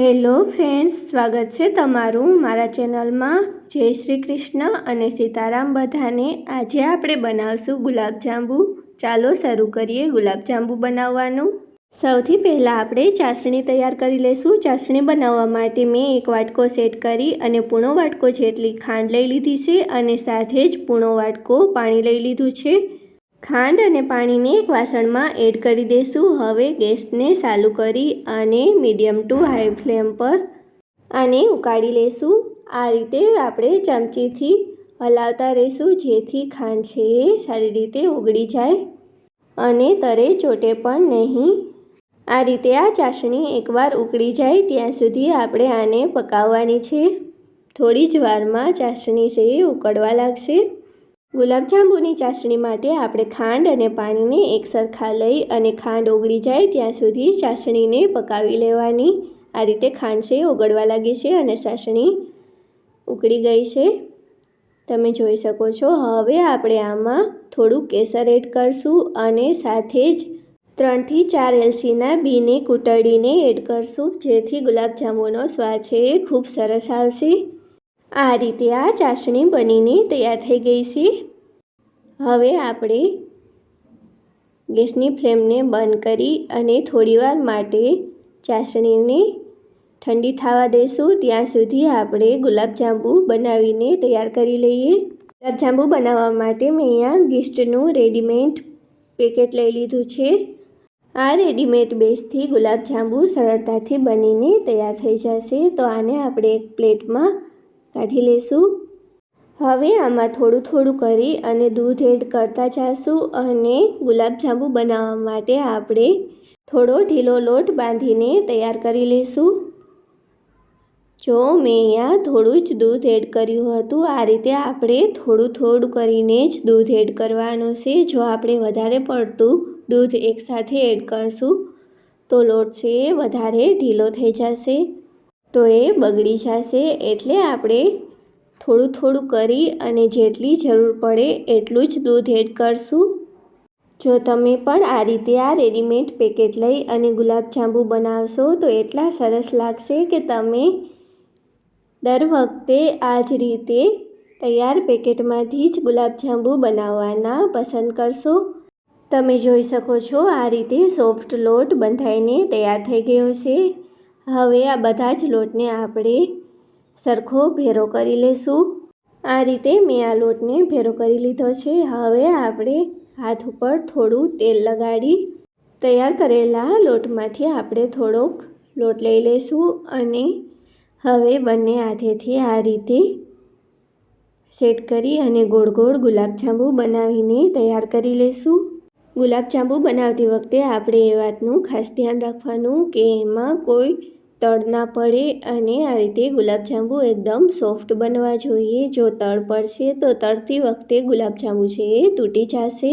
Hello friends, સ્વાગત છે તમારું મારા ચેનલમાં. જય શ્રી કૃષ્ણ અને સીતારામ બધાને. આજે આપણે બનાવશું ગુલાબજાંબુ. ચાલો શરૂ કરીએ ગુલાબજાંબુ બનાવવાનું. સૌથી પહેલાં આપણે ચાસણી તૈયાર કરી લઈશું ચાસણી બનાવવા માટે મેં એક વાટકો સેટ કરી અને પૂણો વાટકો જેટલી ખાંડ લઈ લીધી છે અને સાથે જ પૂણો વાટકો પાણી લઈ લીધું છે. ખાંડ અને પાણીને એક વાસણમાં એડ કરી દઈશું હવે ગેસને ચાલુ કરી અને મીડિયમ ટુ હાઈ ફ્લેમ પર આને ઉકાળી લઈશું આ રીતે આપણે ચમચીથી હલાવતા રહીશું જેથી ખાંડ છે એ સારી રીતે ઓગળી જાય અને તરે ચોટે પણ નહીં. આ રીતે આ ચાસણી એકવાર ઉકળી જાય, ત્યાં સુધી આપણે આને પકાવવાની છે. થોડી જ વારમાં ચાસણી છે એ ઉકળવા લાગશે. ગુલાબજાંબુની ચાસણી માટે આપણે ખાંડ અને પાણીને એક સરખા લઈ અને ખાંડ ઓગળી જાય ત્યાં સુધી ચાસણીને પકાવી લેવાની. આ રીતે ખાંડ છે ઓગળવા લાગી છે અને ચાસણી ઉકળી ગઈ છે. તમે જોઈ શકો છો, હવે આપણે આમાં થોડું કેસર એડ કરશું અને સાથે જ ત્રણથી ચાર એલસીના બીને કૂટડીને એડ કરશું, જેથી ગુલાબજાંબુનો સ્વાદ છે એ ખૂબ સરસ આવશે. આ રીતે આ ચાસણી બનીને તૈયાર થઈ ગઈ છે. હવે આપણે ગેસની ફ્લેમને બંધ કરી અને થોડીવાર માટે ચાસણીને ઠંડી થવા દઈશું. ત્યાં સુધી આપણે ગુલાબજાંબુ બનાવીને તૈયાર કરી લઈએ. ગુલાબજાંબુ બનાવવા માટે મેં અહીંયા ગિસ્ટનું રેડીમેડ પેકેટ લઈ લીધું છે. આ રેડીમેડ બેઝથી ગુલાબજાંબુ સરળતાથી બનીને તૈયાર થઈ જશે. તો આને આપણે એક પ્લેટમાં કાઢી લઈશું. હવે આમાં થોડું થોડું કરી અને દૂધ એડ કરતા જઈશું અને ગુલાબજાંબુ બનાવવા માટે આપણે થોડો ઢીલો લોટ બાંધીને તૈયાર કરી લઈશું. જો મેં અહીંયા થોડું જ દૂધ એડ કર્યું હતું, આ રીતે આપણે થોડું થોડું કરીને જ દૂધ એડ કરવાનું છે. જો આપણે વધારે પડતું દૂધ એકસાથે એડ કરશું, તો લોટ છે વધારે ઢીલો થઈ જશે. તો એ બગડી જશે એટલે આપણે થોડું થોડું કરી અને જેટલી જરૂર પડે એટલું જ દૂધ એડ કરશું. જો તમે પણ આ રીતે આ રેડીમેડ પેકેટ લઈ અને ગુલાબજાંબુ બનાવશો તો એટલા સરસ લાગશે કે તમે દર વખતે આ જ રીતે તૈયાર પેકેટમાંથી જ ગુલાબજાંબુ બનાવવાના પસંદ કરશો. તમે જોઈ શકો છો આ રીતે સોફ્ટ લોટ બંધાઈને તૈયાર થઈ ગયો છે. હવે આ બધા જ લોટને આપણે સરખો ભેરો કરી લઈશું આ રીતે મેં આ લોટને ભેરો કરી લીધો છે. હવે આપણે હાથ ઉપર થોડું તેલ લગાડી તૈયાર કરેલા લોટમાંથી આપણે થોડોક લોટ લઈ લઈશું અને હવે બંને હાથેથી આ રીતે સેટ કરી અને ગોળ ગોળ ગુલાબજાંબુ બનાવીને તૈયાર કરી લઈશું ગુલાબજાંબુ બનાવતી વખતે આપણે એ વાતનું ખાસ ધ્યાન રાખવાનું કે એમાં કોઈ તળ ના પડે અને આ રીતે ગુલાબજાંબુ એકદમ સોફ્ટ બનવા જોઈએ. જો તળ પડશે તો તળતી વખતે ગુલાબજાંબુ છે એ તૂટી જશે.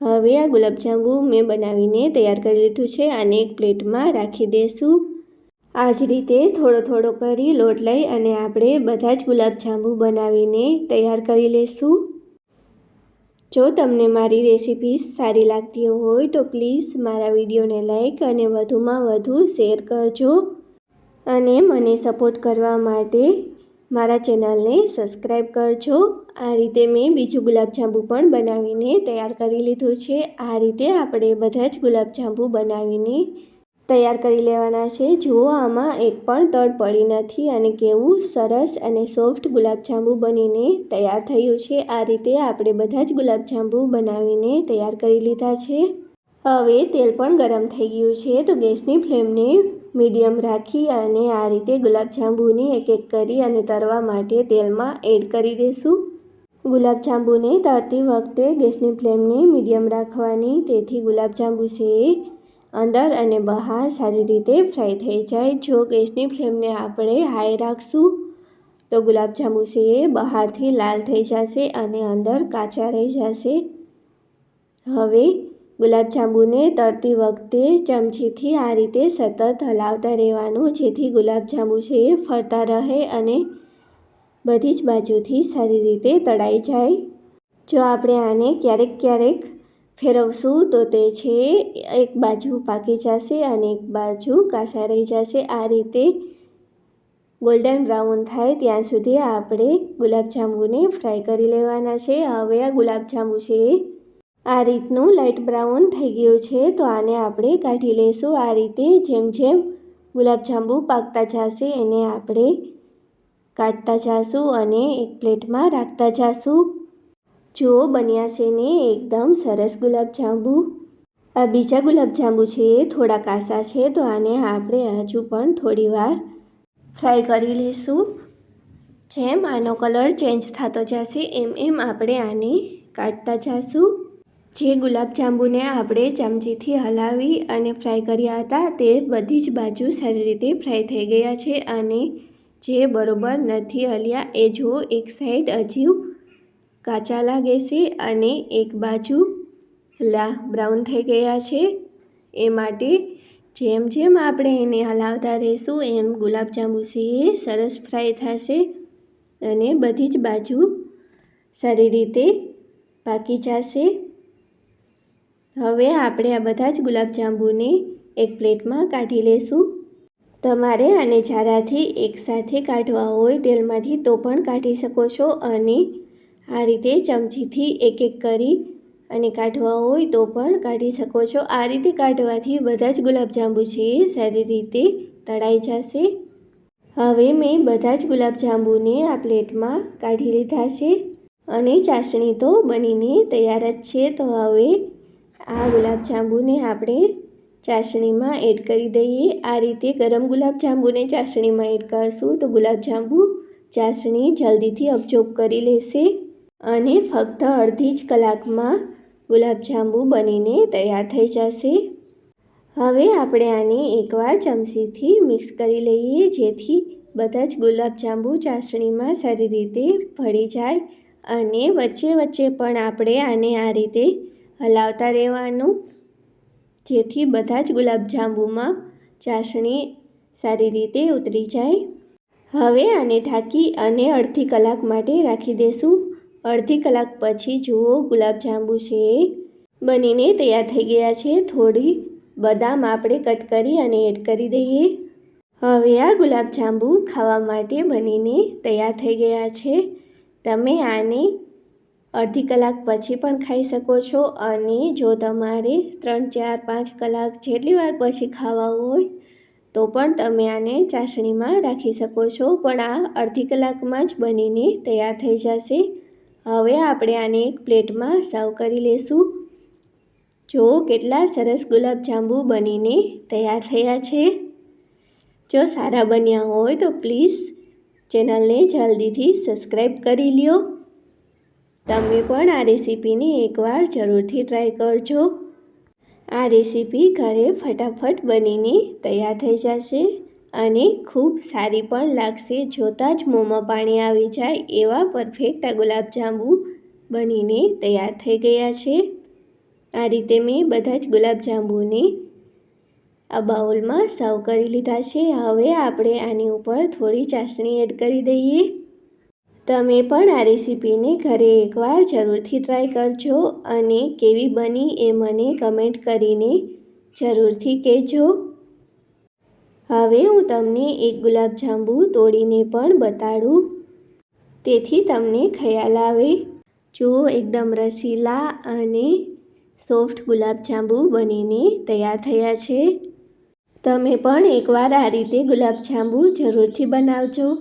હવે આ ગુલાબજાંબુ મેં બનાવીને તૈયાર કરી લીધું છે. અને એક પ્લેટમાં રાખી દઈશું આ જ રીતે થોડો થોડો કરી લોટ લઈ અને આપણે બધા જ ગુલાબજાંબુ બનાવીને તૈયાર કરી લઈશું જો તમને મારી રેસીપી સારી લાગતી હોય તો પ્લીઝ મારા વિડીયોને લાઈક અને વધુમાં વધુ શેર કરજો. અને મને સપોર્ટ કરવા માટે મારા ચેનલને સબસ્ક્રાઈબ કરજો. આ રીતે મેં બીજું ગુલાબજાંબુ પણ બનાવીને તૈયાર કરી લીધું છે. આ રીતે આપણે બધા જ ગુલાબજાંબુ બનાવીને તૈયાર કરી લેવાના છે. જુઓ, આમાં એક પણ તળ પડી નથી અને કેવું સરસ અને સોફ્ટ ગુલાબજાંબુ બનીને તૈયાર થયું છે. આ રીતે આપણે બધા જ ગુલાબજાંબુ બનાવીને તૈયાર કરી લીધા છે. હવે તેલ પણ ગરમ થઈ ગયું છે. તો ગેસની ફ્લેમને મીડિયમ રાખી અને આ રીતે ગુલાબજાંબુને એક એક કરી અને તરવા માટે તેલમાં એડ કરી દઈશું ગુલાબજાંબુને તરતી વખતે ગેસની ફ્લેમને મીડિયમ રાખવાની તેથી ગુલાબજાંબુ છે અંદર અને બહાર સારી રીતે ફ્રાય થઈ જાય. જો ગેસની ફ્લેમને આપણે હાઈ રાખશું, તો ગુલાબજાંબુ છે એ બહારથી લાલ થઈ જશે અને અંદર કાચા રહી જશે. હવે ગુલાબજાંબુને તળતી વખતે ચમચીથી આ રીતે સતત હલાવતા રહેવાનું, જેથી ગુલાબજાંબુ છે એ ફરતા રહે અને બધી જ બાજુથી સારી રીતે તળાઈ જાય. જો આપણે આને ક્યારેક ક્યારેક ફેરવશું તો તે છે, એક બાજુ પાકી જશે અને એક બાજુ કાસા રહી જશે. આ રીતે ગોલ્ડન બ્રાઉન થાય ત્યાં સુધી આપણે ગુલાબજાંબુને ફ્રાય કરી લેવાના છે. હવે આ ગુલાબજાંબુ છે. આ રીતનું લાઇટ બ્રાઉન થઈ ગયું છે, તો આને આપણે કાઢી લઈશું આ રીતે જેમ જેમ ગુલાબજાંબુ પાકતા જશે, એને આપણે કાઢતા જાશું અને એક પ્લેટમાં રાખતા જાશું. જુઓ બન્યા છે ને એકદમ સરસ ગુલાબજાંબુ. આ બીજા ગુલાબજાંબુ છે એ થોડા કાસા છે તો આને આપણે હજુ પણ થોડી વાર ફ્રાય કરી લઈશું જેમ આનો કલર ચેન્જ થતો જશે એમ એમ આપણે આને કાઢતા જઈશું જે ગુલાબજાંબુને આપણે ચમચીથી હલાવી અને ફ્રાય કર્યા હતા તે બધી જ બાજુ સારી રીતે ફ્રાય થઈ ગયા છે અને જે બરોબર નથી હલ્યા એ જો એક સાઈડ હજી કાચા લાગે છે અને એક બાજુ લા બ્રાઉન થઈ ગયા છે. એ માટે જેમ જેમ આપણે એને હલાવતા રહીશું, એમ ગુલાબજાંબુ છે એ સરસ ફ્રાય થશે અને બધી જ બાજુ સારી રીતે પાકી જશે. હવે આપણે આ બધા જ ગુલાબજાંબુને એક પ્લેટમાં કાઢી લઈશું તમારે આને જારાથી એકસાથે કાઢવા હોય તેલમાંથી તો પણ કાઢી શકો છો અને આ રીતે ચમચીથી એક એક કરી અને કાઢવા હોય તો પણ કાઢી શકો છો. આ રીતે કાઢવાથી બધા જ ગુલાબજાંબુ છે, સારી રીતે તળાઈ જશે. હવે મેં બધા જ ગુલાબજાંબુને આ પ્લેટમાં કાઢી લીધા છે અને ચાસણી તો બનીને તૈયાર જ છે. તો હવે આ ગુલાબજાંબુને આપણે ચાસણીમાં એડ કરી દઈએ. આ રીતે ગરમ ગુલાબજાંબુને ચાસણીમાં એડ કરશું તો ગુલાબજાંબુ ચાસણી જલ્દીથી અબજોબ કરી લેશે. અને ફક્ત અડધી જ કલાકમાં ગુલાબજાંબુ બનીને તૈયાર થઈ જશે. હવે આપણે આને એકવાર ચમચીથી મિક્સ કરી લઈએ, જેથી બધા જ ગુલાબજાંબુ ચાસણીમાં સારી રીતે ભળી જાય અને વચ્ચે વચ્ચે પણ આપણે આને આ રીતે હલાવતા રહેવાનું. જેથી બધા જ ગુલાબજાંબુમાં ચાસણી સારી રીતે ઉતરી જાય. હવે આને ઢાંકી અને અડધી કલાક માટે રાખી દેશું. અડધી કલાક પછી જુઓ, ગુલાબજાંબુ છે બનીને તૈયાર થઈ ગયા છે. થોડી બદામ આપણે કટ કરી અને એડ કરી દઈએ. હવે આ ગુલાબજાંબુ ખાવા માટે બનીને તૈયાર થઈ ગયા છે. તમે આને અડધી કલાક પછી પણ ખાઈ શકો છો અને જો તમારે ત્રણ, ચાર, પાંચ કલાક જેટલી વાર પછી ખાવા હોય, તો પણ તમે આને ચાસણીમાં રાખી શકો છો. પણ આ અડધી કલાકમાં જ બનીને તૈયાર થઈ જશે. હવે આપણે આને એક પ્લેટમાં સર્વ કરી લઈશું જો કેટલા સરસ ગુલાબજાંબુ બનીને તૈયાર થયા છે. જો સારા બન્યા હોય તો પ્લીઝ ચેનલને જલ્દીથી સબસ્ક્રાઈબ કરી લ્યો. તમે પણ આ રેસીપીને એકવાર જરૂરથી ટ્રાય કરજો. આ રેસીપી ઘરે ફટાફટ બનીને તૈયાર થઈ જશે. અને ખૂબ સારી પણ લાગશે. જોતાં જ મોંમાં પાણી આવી જાય એવા પરફેક્ટ આ ગુલાબજાંબુ બનીને તૈયાર થઈ ગયા છે. આ રીતે મેં બધા જ ગુલાબજાંબુને આ બાઉલમાં સર્વ કરી લીધા છે. હવે આપણે આની ઉપર થોડી ચાસણી એડ કરી દઈએ. તમે પણ આ રેસીપીને ઘરે એકવાર જરૂરથી ટ્રાય કરજો અને કેવી બની એ મને કમેન્ટ કરીને જરૂરથી કહેજો. હવે હું તમને એક ગુલાબજાંબુ તોડીને પણ બતાડું. તેથી તમને ખ્યાલ આવે. જો એકદમ રસીલા અને સોફ્ટ ગુલાબજાંબુ બનીને તૈયાર થયા છે. તમે પણ એકવાર આ રીતે ગુલાબજાંબુ જરૂરથી બનાવજો.